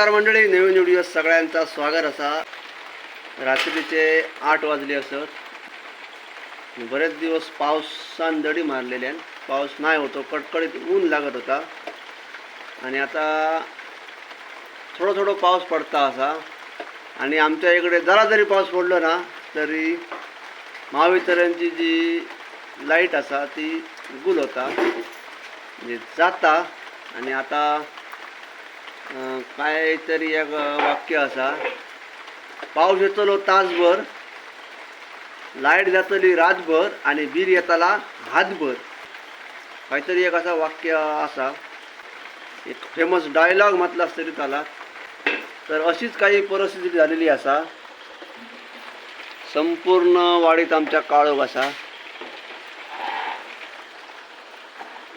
नमस्कार मंडळी नवीन व्हिडिओ सगळ्यांचा स्वागत असा. रात्रीचे आठ वाजले असत. बरेच दिवस पावसान दडी मारलेल्या पाऊस नाही होतो कडकडीत ऊन लागत होता. आणि आता थोडं थोडं पाऊस पडता असा. आणि आमच्या इकडे जरा जरी पाऊस पडलो ना तरी महावितरणची जी लाइट असा ती गुल होता. म्हणजे जाता. आणि आता अं, काहीतरी एक वाक्य असा. पाऊस येतलो तासभर लाइट जातली रातभर आणि बिल येताला हातभर काहीतरी एक असा वाक्य असा. एक फेमस डायलॉग म्हटला तरी त्याला. तर अशीच काही परिस्थिती झालेली असा. संपूर्ण वाडीत आमच्या काळोख असा.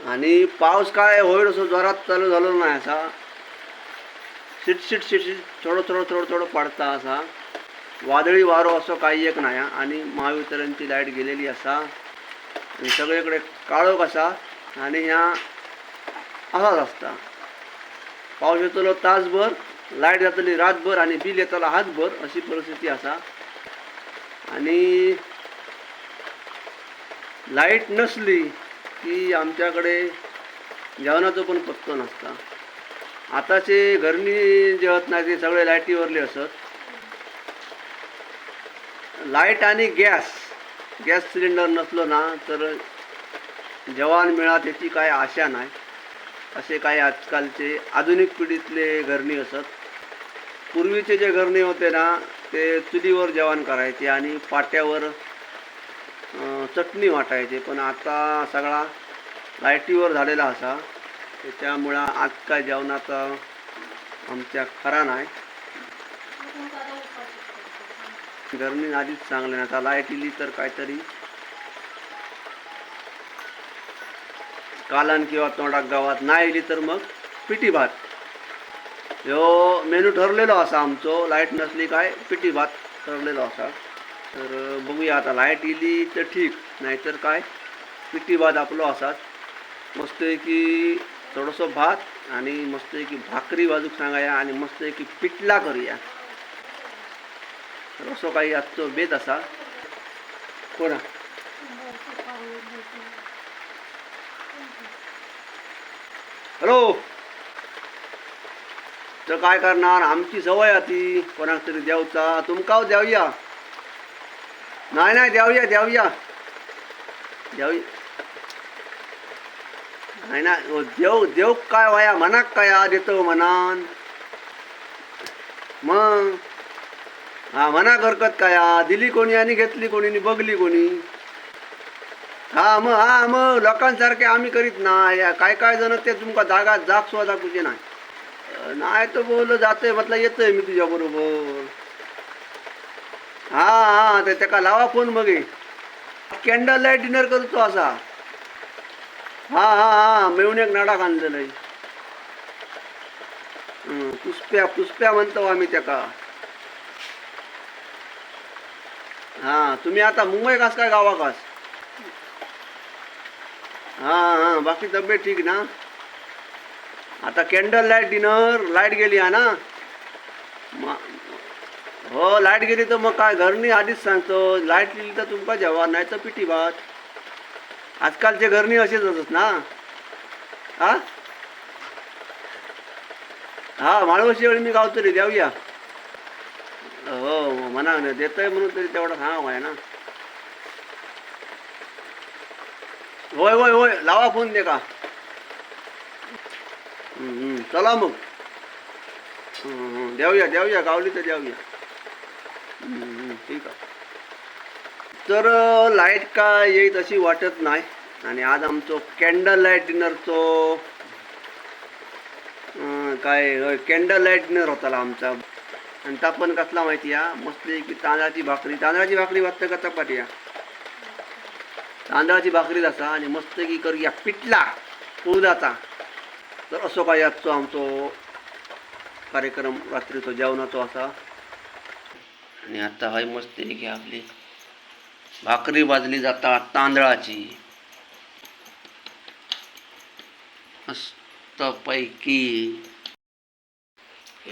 आणि पाऊस काय होईल असं जोरात चालू झालो नाही असा. शिट शिट शिट शिट थोडं थोडं थोडं थोडं पडता असा. वादळी वारो असो काही एक नाही आणि महावितरणची लाइट गेलेली असा. आणि सगळीकडे काळोख असा. आणि ह्या असाच असता. पाऊस येतलो तासभर लाइट जातली रातभर आणि बिल येताला हातभर अशी परिस्थिती असा. आणि लाइट नसली की आमच्याकडे जेवणाचं पण पत्तो नसता. आताचे घरनी जेवत नाही ते सगळे लाईटीवरले असत. लाइट आणि गॅस गॅस सिलेंडर नसलो ना तर जवान मिळत याची काय आशा नाही. असे काही आजकालचे आधुनिक पिढीतले घरणी असत. पूर्वीचे जे घरणे होते ना ते चुलीवर जेवण करायचे आणि पाट्यावर चटणी वाटायचे. पण आता सगळा लाईटीवर झालेला असा. त्याच्यामुळं आज काय जेवणाचा आमच्या खरा नाही. गरमी आधीच चांगलं नाही. आता लाइट इली तर काहीतरी. कालन किंवा तोंडाक गावात नाही इली तर मग पिटी भात. ह्यो मेनू ठरलेलो असा आमचो. लाइट नसली काय पिटी भात ठरलेलो असा. तर बघूया आता लाइट इली तर ठीक नाहीतर काय पिटी भात आपलो असाच. मस्तपैकी थोडंसं भात आणि मस्तपैकी भाकरी बाजूक सांगाया आणि मस्तपैकी पिठला करूया. तर असं काही आजचो बेत असा. कोणा? हॅलो? तर काय करणार? आमची सवय ती कोणाक तरी देवचा तुमका देवया नाही नाही देवया देवया देवया नाही ना? देव देव काय वाया? मनाक काय आ देतो मनान? मग? हा मना हरकत काय? आ दिली कोणी आणि घेतली कोणी बघली कोणी? हा मग हा मग लोकांसारखे आम्ही करीत नाही. काय काय जण ते तुमका जागा जाग सुद्धा दाखवचे नाही. नाही तर बोल जातोय म्हटलं येतोय मी तुझ्या बरोबर. हा हा ते त्याका लावा फोन बघे कॅन्डल लाइट डिनर करतो असा. हा हा हा मिळून एक नाटक आणलेलं आहे. पुष्प्या पुष्प्या म्हणतो आम्ही त्याका. हा तुम्ही आता मुंबई कास काय गावा कास हा हा बाकी तब्येत ठीक ना? आता कॅन्डल लाइट डिनर लाइट गेली हा ना? हो लाइट गेली तर मग काय घरनी आधीच सांगतो लाइट गेली तर तुमका जेवा नाही तर पिठी भात. आजकालचे घरणी असेच असत ना. हा? हा माळवशी वेळी मी गावतरी देऊया. हो म्हणा ना देतोय म्हणून तरी तेवढा सांगा आहे ना. होय होय होय लावा फोन दे का. हम्म, चला मग. हम्म, हम्म, देऊया देऊया गावली तर देऊया. हम्म, ठीक आहे. तर लाइट का येईल अशी वाटत नाही. आणि आज आमचो कॅन्डल लाइट डिनरचो काय कॅन्डल लाइट डिनर होताला आमचा. आणि तापण कसला माहिती या? मस्त की तांदळाची भाकरी. तांदळाची भाकरी वाटतं का चपाती तांदळाची भाकरीच असा आणि मस्त की करूया पिटला उदाचा तर असो काय आजचो आमचो कार्यक्रम रात्रीचो जेवणाचो असा. आणि आता हय मस्त की आपली भाकरी भाजली जाता तांदळाची. मस्तपैकी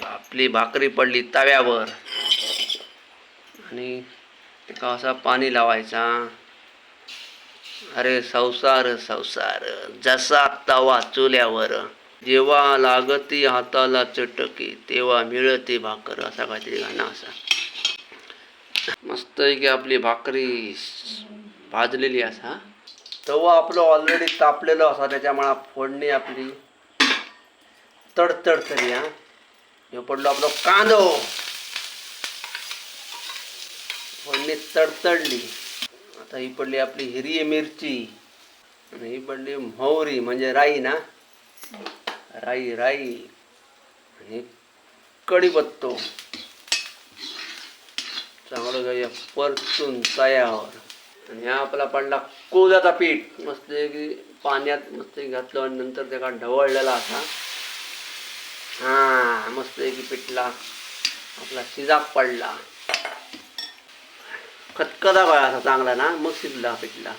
आपली भाकरी पडली तव्यावर. आणि एका असा पाणी लावायचा. अरे संसार संसार जसा तवा चुल्यावर जेव्हा लागती हाताला चटकी तेव्हा मिळते भाकर असा काहीतरी गाणं असा. मस्त आहे की आपली भाकरी भाजलेली असा. तवा आपलं ऑलरेडी तापलेलं असा त्याच्यामुळे फोडणी आपली तडतड तरी हा. हे पडलो आपलं कांदो. फोडणी तडतडली. आता ही पडली आपली हिरवी मिरची. आणि ही पडली मोहरी म्हणजे राई ना. राई राई. आणि कढीपत्तो चांगलं परतून तयावर आणि हा आपला पडला कोद्याचा पीठ. मस्त की पाण्यात मस्त घातलं आणि नंतर त्याला ढवळलेला असा. हा मस्त की पिठला आपला शिजाक पडला. खतखदा काय असा चांगला ना मग शिजला पिठला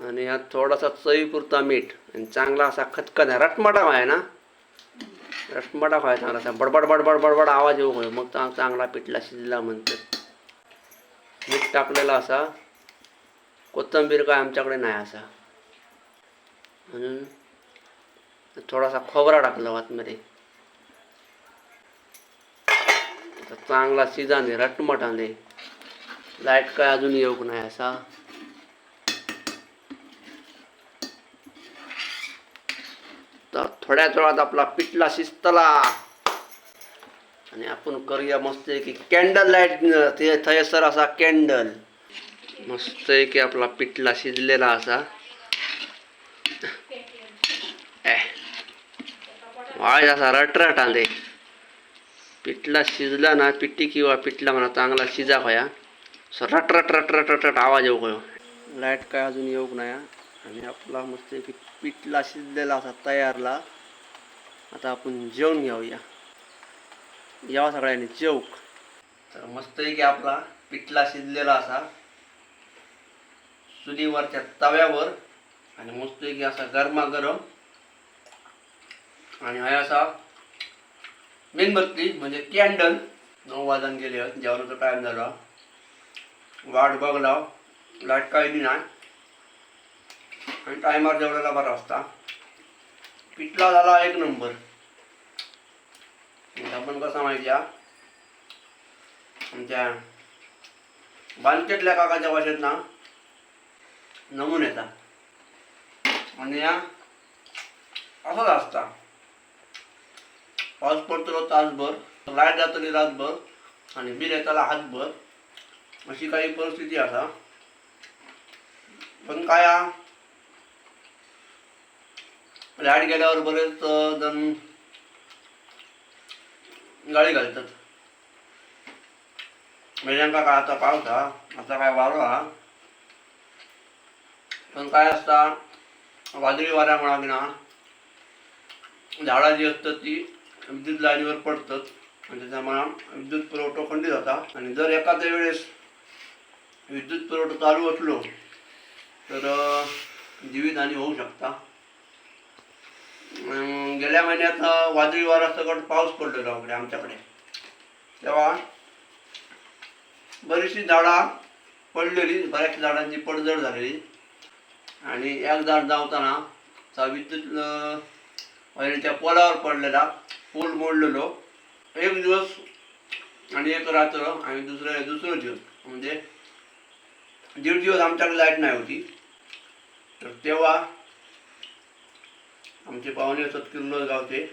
आणि ह्यात थोडासा चवीपुरता मीठ आणि चांगला असा खतखदा रटमटा आहे ना. रटमटा खाय चांगला असा. बडबड बडबड बडबड आवाज येऊ होय मग चांगला पिठला शिजला म्हणते. मीठ टाकलेला असा. कोथंबीर काय आमच्याकडे नाही असा. म्हणून थोडासा खोबरा टाकला वातमध्ये. आता चांगला शिजाने रटमटाने लाइट काय अजून येऊक नाही असा. तर थोड्याच वेळात आपला पिठला शिजतला. आणि आपण करूया मस्त की कॅन्डल लाइट थयसर असा कॅन्डल मस्त आहे की आपला पिठला शिजलेला असा. वाळ असा रटरट आले पिठला शिजला ना पिठी किंवा पिठला म्हणा चांगला शिजा होया. सो रट रट रट रट रट रट आवाज येऊ गयो लाइट काय अजून येऊक नाही आणि आपला मस्त की पिठला शिजलेला असा तयारला. आता आपण जेवण घेऊया. यावा सगळ्यांनी जेवक तर मस्त आहे की आपला पिठला शिजलेला असा. चुलीवरच्या तव्यावर आणि मस्त असा गरमागरम आणि हा असा मेणबत्ती म्हणजे कॅन्डल. नऊ वाजून गेले आहेत जेवणाचा टाईम झाला. वाट बघला लाइट काढली बी नाही. आणि टायमावर जेवणाला बरा असता. पिठला झाला एक नंबर आपण कसा माहिती आमच्या बांधकेतल्या काकाच्या भाषेत ना नमुन्याचा आणि या असंच असता. पाऊस पडतो तासभर लाइट जातली रातभर आणि बिल येताला हातभर. अशी काही परिस्थिती असा. पण काय लाइट गेल्यावर बरेच जण गाडी घालतात. म्हणजे मेल्यांका काय आता पावसा आता काय वारो हा? पण काय असता वादळी वाऱ्यामुळे ना झाडा जी असतात ती विद्युत लाईनीवर पडतात. आणि त्याच्यामुळे विद्युत पुरवठा खंडित होता. आणि जर एखाद्या वेळेस विद्युत पुरवठा चालू असलो तर जीवितहानी होऊ शकता. अं, गेल्या महिन्यात वादळी वारा सकट पाऊस पडलेला वगैरे आमच्याकडे. तेव्हा बरीचशी झाडा पडलेली बऱ्याच झाडांची पडझड झालेली. आणि एक झाड धावताना चा विद्युत त्या पोलावर पडलेला पूल मोडलेलो. एक दिवस आणि एक रात्र आणि दुसरं दुसरं दिवस. म्हणजे दीड दिवस आमच्याकडे लाइट नाही होती. तर तेव्हा आमचे पाहुणे असत किर्लोस गावचे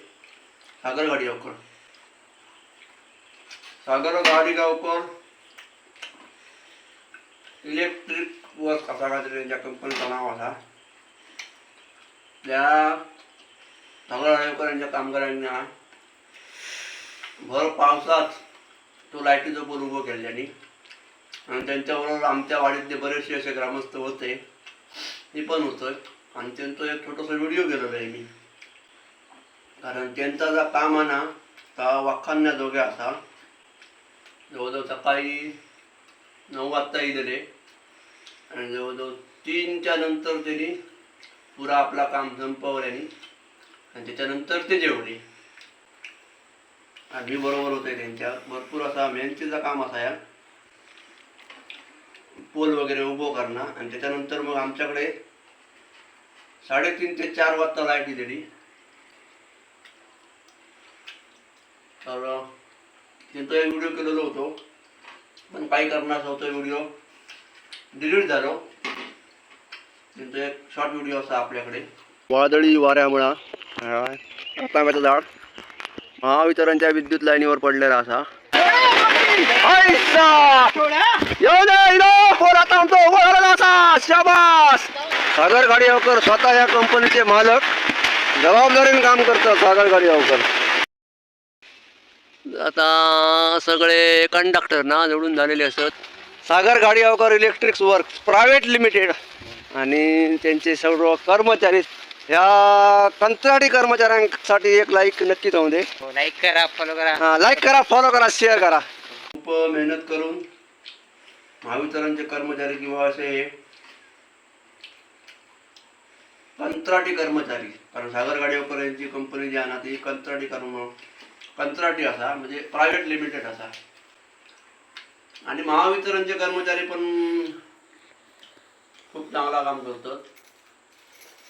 सागरवाडी गावकर. सागर गाडी गावकर इलेक्ट्रिक वर्क कसा काहीतरी त्यांच्या कंपनीचं नाव होता त्या यांच्या कामगारांना भर पावसात तो लाईटीचा बोल उभं केल्याने आणि त्यांच्याबरोबर आमच्या वाडीतले बरेचसे असे ग्रामस्थ होते मी पण होतं. आणि त्यांचा एक छोटासा व्हिडिओ केलेला आहे मी. कारण त्यांचा जा काम आहे ना ता वाखान्या दोघे असा. जवळजवळ सकाळी नऊ वाजता येलेले आणि जवळजवळ तीनच्या नंतर त्यांनी पुरा आपला काम संपवल्याने आणि त्याच्यानंतर ते जेवले. आम्ही बरोबर होते त्यांच्या. भरपूर असा मेहनतीचा काम असा या. पोल वगैरे उभं करणं. आणि त्याच्यानंतर मग आमच्याकडे साडेतीन ते चार वाजता लाइट दिलेली तर त्यांचा एक व्हिडिओ केलेलो होतो. पण काही करणार होतो व्हिडिओ डिलीट झालो त्यांचा एक शॉर्ट व्हिडिओ असा आपल्याकडे. वादळी वाऱ्यामुळं तांब्याचं झाड. महावितरणच्या विद्युत लाईनीवर पडलेला असा. शाबास! सागर गाडी अवकर स्वतः या कंपनीचे मालक. जबाबदारीने काम करतात सागर गाडी अवकर आता सगळे कंडक्टर ना जोडून झालेले असत. सागर गाडी अवकर इलेक्ट्रिक्स वर्क प्रायव्हेट लिमिटेड आणि त्यांचे सर्व कर्मचारी ह्या कंत्राटी कर्मचाऱ्यांसाठी एक लाईक नक्की जाऊ दे. लाईक करा फॉलो करा. हा लाईक करा फॉलो करा शेअर करा. खूप मेहनत करून महावितरणचे कर्मचारी किंवा असे कंत्राटी कर्मचारी कारण सागर गाडीवकर यांची कंपनी जी आहे ना ती कंत्राटी कर्म कंत्राटी असा म्हणजे प्रायव्हेट लिमिटेड असा. आणि महावितरणचे कर्मचारी पण खूप चांगला काम करतात.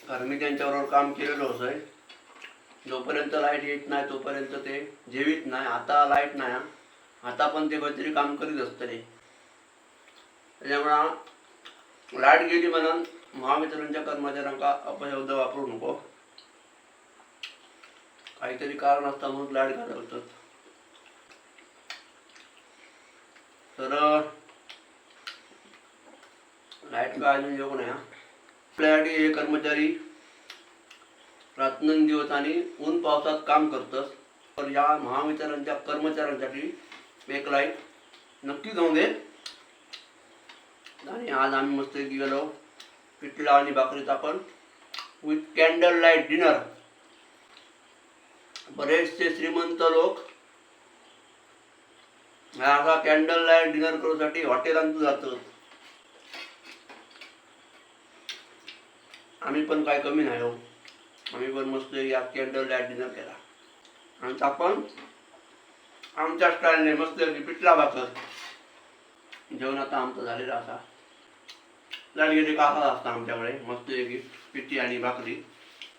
कारण मी त्यांच्याबरोबर काम केलेलं होतं आहे जोपर्यंत लाइट येत नाही तोपर्यंत ते जेवित नाही. आता लाइट नाही आता पण ते काहीतरी काम करीत असतले. त्याच्यामुळं लाइट गेली म्हणून महावितरणच्या कर्मचाऱ्यांका अपशब्द वापरू नको. काहीतरी कारण असता म्हणून लाइट घालवतात. तर लाइट का अजून योग नाही हा. आपल्यासाठी हे कर्मचारी रात्रंदिवस आणि ऊन पावसात काम करतस तर या महाविचारांच्या कर्मचाऱ्यांसाठी एक लाइट नक्की जाऊ दे. आणि आज आम्ही मस्त गेलो. पिठला आणि भाकरीत आपण विथ कॅन्डल लाइट डिनर बरेचसे श्रीमंत लोक असा कॅन्डल लाइट डिनर करूसाठी हॉटेलांत जातात आम्ही पण काय कमी नाही हो. आम्ही पण मस्त या कॅन्डल लाइट डिनर केला. आणि आपण आमच्या स्टाईलने मस्त पिठला भाकर. जेवण आता आमचं झालेलं असा लाइट गेली का असा असता आमच्याकडे. मस्त एक पिठी आणि भाकरी.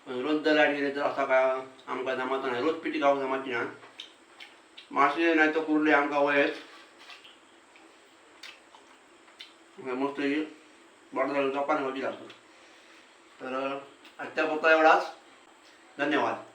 रोज जर लाइट गेली तर असा काय आमका जमाचा नाही. रोज पिठी खाऊ जमाची ना. मासे नाही तर कुर्ले आमका वयच मस्त ही बडदाला जपान होती लागतो तर आजच्या पुरता एवढाच. धन्यवाद.